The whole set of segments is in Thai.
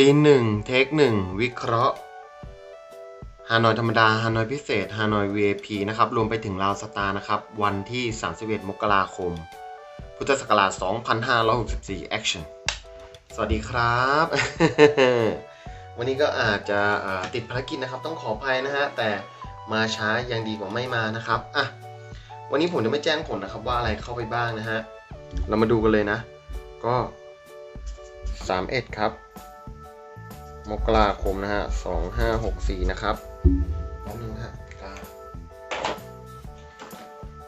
ซีนหนึ่งเทคหนึ่งวิเคราะห์ฮานอยธรรมดาฮานอยพิเศษฮานอย VIP นะครับรวมไปถึงลาวสตาร์นะครับ วันที่ 31 มกราคม พุทธศักราช 2564 Action สวัสดีครับ วันนี้ก็อาจจะติดภารกิจนะครับ ต้องขออภัยนะฮะ แต่มาช้ายังดีกว่าไม่มานะครับอะวันนี้ผมจะไม่แจ้งผลนะครับว่าอะไรเข้าไปบ้างนะฮะ เรามาดูกันเลยนะ ก็ 31 ครับ มกราคมนะฮะ2564นะครับแป๊บนึงนะฮะกา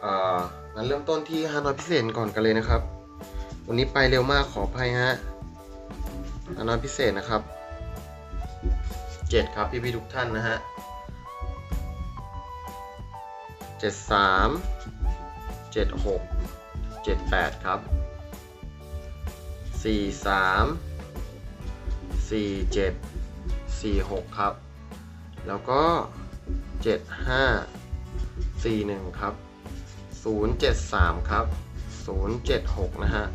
เอ่องั้นเริ่มต้นที่ฮานอยพิเศษก่อนกันเลยนะครับ วันนี้ไปเร็วมากขออภัยฮะฮานอยพิเศษนะครับ7ครับพี่พี่ๆทุกท่านนะฮะ73 76 78ครับ43 47 46 ครับ แล้วก็ 75 41 ครับ 073 ครับ 076 นะฮะ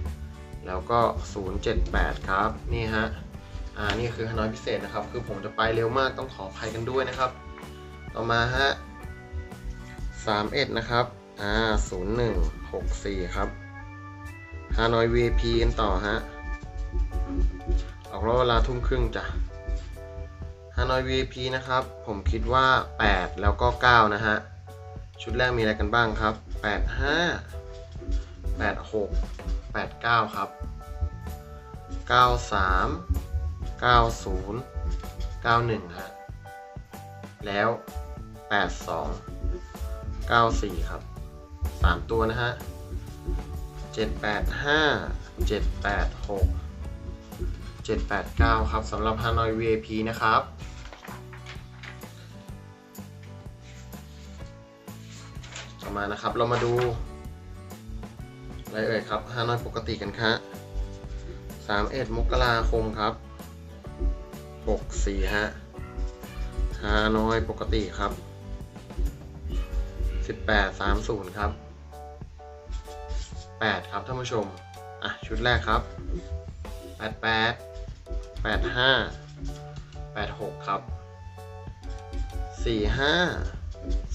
แล้วก็ 078 ครับ นี่ฮะ อ่า นี่คือฮานอยพิเศษนะครับ คือผมจะไปเร็วมากต้องขออภัยกันด้วยนะครับ ต่อมาฮะ 31 นะครับ อ่า 0164 ครับฮานอย VIP กันต่อฮะ ออกรอบเวลาทุ่มครึ่งจ้ะฮานอย VIP นะครับ ผมคิดว่า 8 แล้วก็ 9 นะฮะ ชุดแรกมีอะไรกันบ้างครับ 85 86 89 ครับ 93 90 91 ฮะ แล้ว 82 94 ครับ 3 ตัวนะฮะ 785 786 789 ครับสำหรับ Hanoi VIP นะครับ ต่อมานะครับเรามาดูอะไรเอ่ยครับ Hanoi ปกติกันครับ31มกราคมครับ 64ฮะ Hanoi ปกติครับ 18 30 ครับ 8 ครับท่านผู้ชม อะ ชุดแรกครับ 88 แปดห้าแปดหกครับสี่ห้า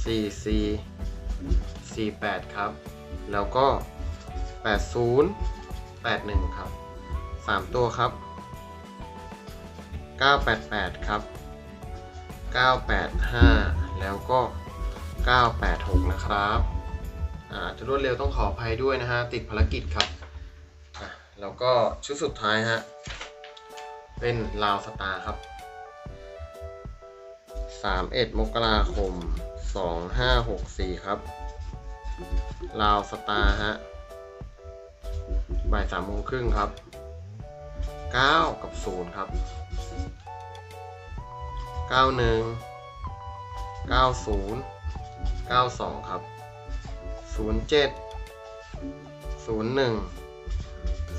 สี่สี่สี่แปดครับ แล้วก็แปดศูนย์แปดหนึ่งครับสามตัวครับเก้าแปดแปดครับเก้าแปดห้าแล้วก็เก้าแปดหกนะครับอาจจะรวดเร็วต้องขออภัยด้วยนะฮะ ติดภารกิจครับ แล้วก็ชุดสุดท้ายฮะ เป็นลาวสตาร์ครับ 31 มกราคม 2564 ครับ ลาวสตาร์ฮะ บ่ายสามโมงครึ่งครับ 9 กับ 0 ครับ 91 90 92 ครับ 07 01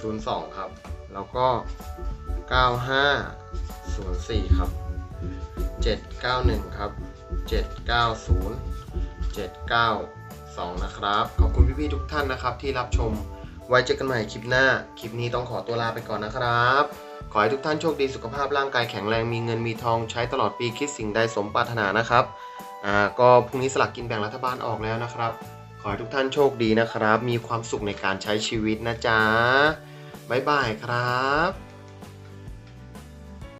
02 ครับ แล้วก็ 95 04 ครับ 791 ครับ 790 792 นะครับ ขอบคุณพี่ๆทุกท่านนะครับที่รับชม ไว้เจอกันใหม่คลิปหน้า คลิปนี้ต้องขอตัวลาไปก่อนนะครับ ขอให้ทุกท่านโชคดีสุขภาพร่างกายแข็งแรงมีเงินมีทองใช้ตลอดปีคิดสิ่งใดสมปรารถนานะครับ อ่า ก็พรุ่งนี้สลากกินแบ่งรัฐบาลออกแล้วนะครับ ขอให้ทุกท่านโชคดีนะครับ มีความสุขในการใช้ชีวิตนะจ๊ะบ๊ายบายครับ